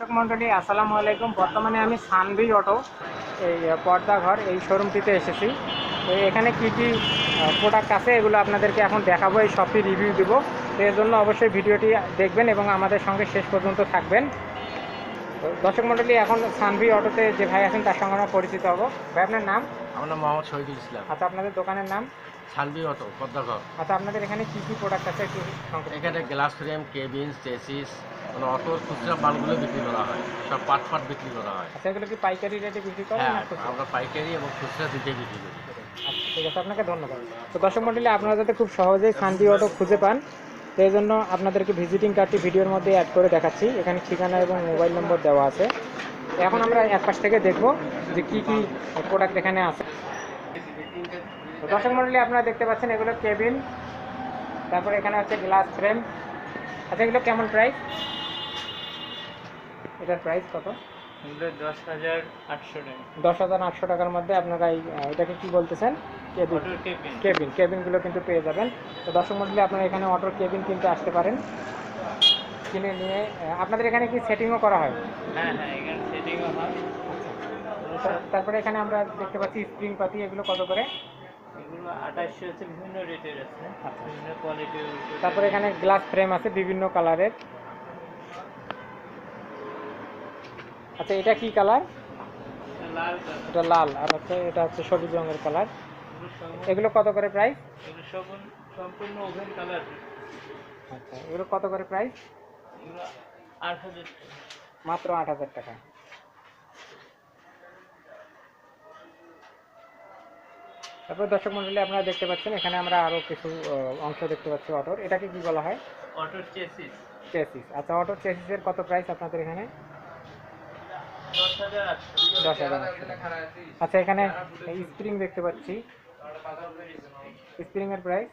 দর্শক মন্ডলী আসসালামু আলাইকুম। বর্তমানে আমি সানভি অটো এই আহ, পর্দা ঘর এই শোরুমটিতে এসেছি। তো এখানে কি কি প্রোডাক্ট আছে এগুলো আপনাদেরকে এখন দেখাবো এই সবটি রিভিউ দিব। তো এর জন্য অবশ্যই ভিডিওটি দেখবেন এবং আমাদের সঙ্গে শেষ পর্যন্ত থাকবেন। দর্শক মন্ডলী এখন সানভি অটোতে যে ভাই আছেন তার সঙ্গে আমরা পরিচিত হব। ভাই আপনার নাম? আমার নাম মোহাম্মদ শহীদুল ইসলাম। আচ্ছা আপনাদের দোকানের নাম? সানবি অটো পদ্মাঘর আচ্ছা আপনাদের এখানে কি কি প্রোডাক্ট আছে একটু এখানে গ্লাস ফ্রেম কেবিন চেসিস মানে অটোর খুচরা মালগুলো বিক্রি করা হয় সব পাট পাট বিক্রি করা হয়। আচ্ছা এগুলো কি পাইকারি রেটে বিক্রি করেন হ্যাঁ? আমরা পাইকারি এবং খুচরা দুটোই বিক্রি করি। আচ্ছা ঠিক আছে আপনাকে ধন্যবাদ। তো দর্শক মন্ডলী আপনারা যাতে খুব সহজেই শান্তি অটো খুঁজে পান সেই জন্য আপনাদেরকে ভিজিটিং কার্ডটি ভিডিওর মধ্যে অ্যাড করে দেখাচ্ছি। এখানে ঠিকানা এবং মোবাইল নম্বর দেওয়া আছে। এখন আমরা এক পাশ থেকে দেখব যে কি কি প্রোডাক্ট এখানে আছে। দর্শক মন্ডলী আপনারা দেখতে পাচ্ছেন এগুলো কেবিন তারপরে এখানে হচ্ছে গ্লাস ফ্রেম আচ্ছা এগুলো কেমন প্রাইস এটার প্রাইস কত? দশ হাজার আটশো টাকা। দশ হাজার আটশো টাকার মধ্যে আপনারা এই এটাকে কি বলতেছেন? কেবিন কেবিন কেবিন কেবিনগুলো কিন্তু পেয়ে যাবেন। তো দর্শক মন্ডলী আপনারা এখানে অটোর কেবিন কিনতে আসতে পারেন। কিনে নিয়ে আপনাদের এখানে কি সেটিংও করা হয়? হ্যাঁ হ্যাঁ এখানে সেটিংও হয়। তারপরে এখানে আমরা দেখতে পাচ্ছি স্প্রিং পাতি এগুলো কত করে? এগুলো আঠাশশো আছে বিভিন্ন রেটের আছে আচ্ছা। বিভিন্ন কোয়ালিটির তারপরে এখানে গ্লাস ফ্রেম আছে বিভিন্ন কালারের আচ্ছা এটা কি কালার লাল এটা লাল আর হচ্ছে এটা হচ্ছে সবুজ রঙের কালার এগুলো কত করে প্রাইস সম্পূর্ণ ওভেন কালার আচ্ছা এগুলো কত করে প্রাইস এগুলো আট হাজার মাত্র আট হাজার টাকা। তারপর দর্শক মন্ডলী আপনারা দেখতে পাচ্ছেন এখানে আমরা আরও কিছু অংশ দেখতে পাচ্ছি অটোর। এটাকে কি বলা হয়? অটোর চেসিস চেসিস আচ্ছা অটোর চেসিসের কত প্রাইস আপনাদের এখানে? দশ হাজার আচ্ছা এখানে স্প্রিং দেখতে পাচ্ছি। স্প্রিং এর প্রাইস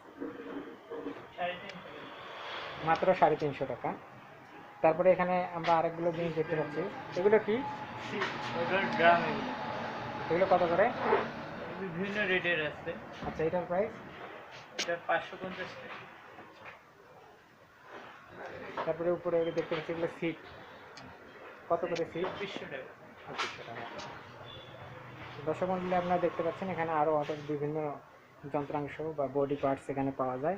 মাত্র সাড়ে তিনশো টাকা। তারপরে এখানে আমরা আরেকগুলো জিনিস দেখতে পাচ্ছি। এগুলো কি? এগুলো কত করে? বিভিন্ন রেটের আছে। আচ্ছা এটার প্রাইস এটা পাঁচশো পঞ্চাশ টাকা। তারপরে উপরে দেখতে পাচ্ছি এগুলো সিট কত করে সিট চব্বিশশো টাকা। দর্শক মন্ডলী আপনারা দেখতে পাচ্ছেন এখানে আরও অটোর বিভিন্ন যন্ত্রাংশ বা বডি পার্টস এখানে পাওয়া যায়।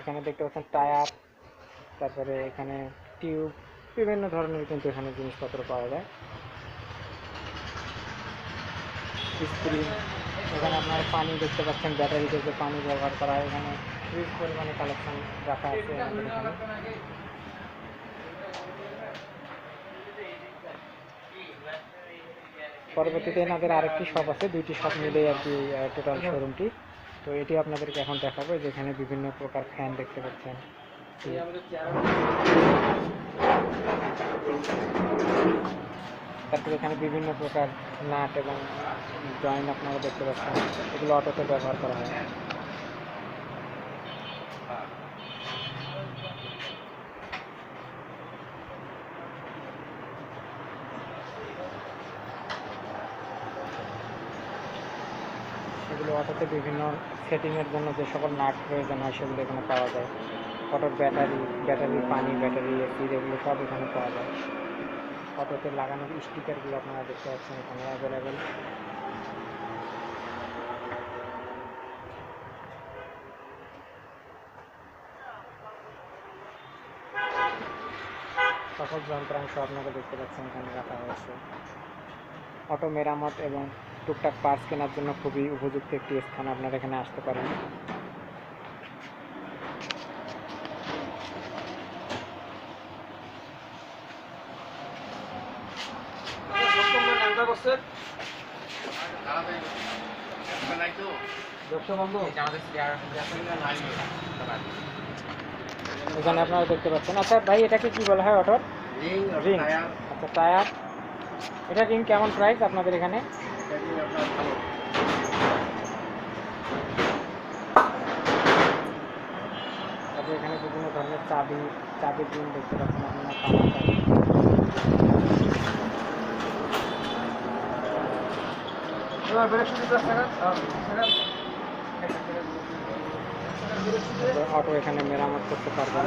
এখানে দেখতে পাচ্ছেন টায়ার তারপরে এখানে টিউব বিভিন্ন ধরনের কিন্তু এখানে জিনিসপত্র পাওয়া যায়। স্প্রিং, এখানে আপনার পানি দেখতে পাচ্ছেন ব্যাটারিতে যে পানি ব্যবহার করা হয়। এখানে হিউজ পরিমাণে কালেকশন রাখা আছে আমাদের এখানে। পরবর্তীতে এনাদের আরেকটি শপ আছে, দুইটি শপ মিলেই আর কি টোটাল শোরুমটি তো এটি আপনাদেরকে এখন দেখাবো যেখানে বিভিন্ন প্রকার ফ্যান দেখতে পাচ্ছেন। তারপরে এখানে বিভিন্ন প্রকার নাট এবং জয়েন্ট আপনারা দেখতে পাচ্ছেন। এগুলো অটোতে ব্যবহার করা হয়। সেগুলো অটোতে বিভিন্ন সেটিংয়ের জন্য যে সকল নাট প্রয়োজন হয়, সেগুলো এখানে পাওয়া যায়। অটোর ব্যাটারি ব্যাটারি পানি, ব্যাটারি এসি এগুলো সব এখানে পাওয়া যায়। অটোতে লাগানো স্টিকারগুলো আপনারা দেখতে পাচ্ছেন, এখানে অ্যাভেলেবেল সকল যন্ত্রাংশ আপনারা দেখতে পাচ্ছেন, এখানে রাখা হয়েছে। অটো মেরামত এবং টুকটাক পার্টস কেনার জন্য খুবই উপযুক্ত একটি স্থান আপনারা এখানে আসতে পারেন। এখানে আপনারা দেখতে পাচ্ছেন। আচ্ছা ভাই এটাকে কি বলা হয় অটোর রিং আচ্ছা টায়ার এটা রিং কেমন প্রাইস আপনাদের এখানে? এখানে বিভিন্ন ধরনের চাবি চাবির রিং দেখতে পাচ্ছেন। আপনারা অটো এখানে মেরামত করতে পারবে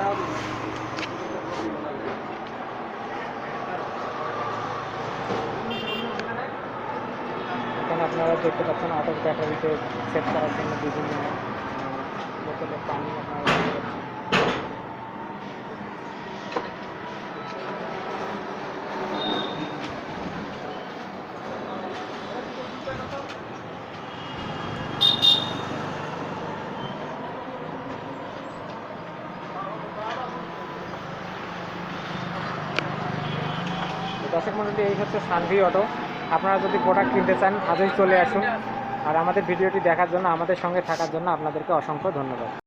এখানে আপনারা দেখতে পাচ্ছেন, অটোর ব্যাটারিতে সেট করার জন্য বিভিন্ন দর্শক মন্ডলী, এই হচ্ছে সানভি অটো আপনারা যদি প্রোডাক্ট কিনতে চান, আজই চলে আসুন। আর আমাদের ভিডিওটি দেখার জন্য, আমাদের সঙ্গে থাকার জন্য আপনাদেরকে অসংখ্য ধন্যবাদ।